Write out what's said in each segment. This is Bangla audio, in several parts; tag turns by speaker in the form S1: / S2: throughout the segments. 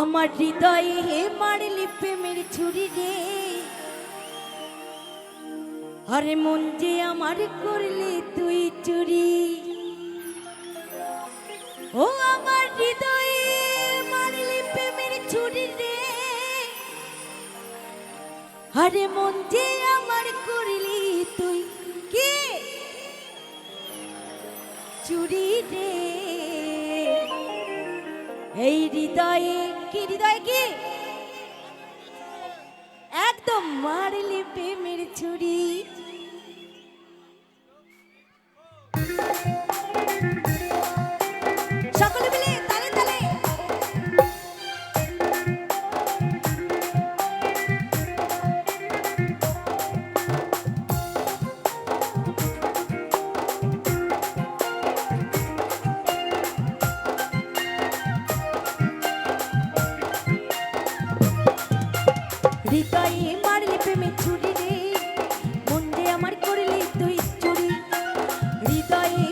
S1: আমার হৃদয়ে হে মারলি প্রেমের ছুরি রে। আরে মন যে আমার করলি তুই চুরি। ও আমার হৃদয়ে মারলি প্রেমের ছুরি রে। আরে মন যে আমার করলি তুই কে? চুরি রে। এই হৃদয়ে কি হৃদয়ে কি? একদম মারলি প্রেমের ছুরি। ভিকাই মারলি প্রেমে চুরি রে। আমার করলি তুই চুরি। হৃদয়ে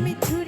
S1: me to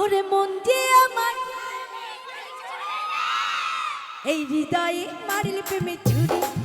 S1: ওরে মন যে আমার। এই হৃদয়ে মারিলে প্রেমে ছুরি।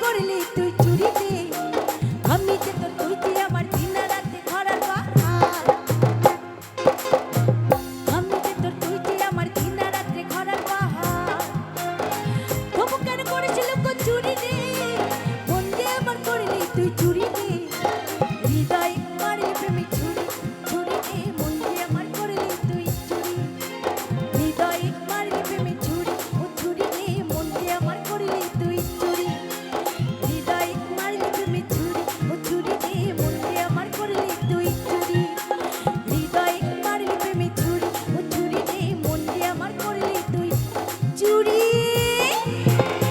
S1: করলি তুই চুরিতে আমি যে তোর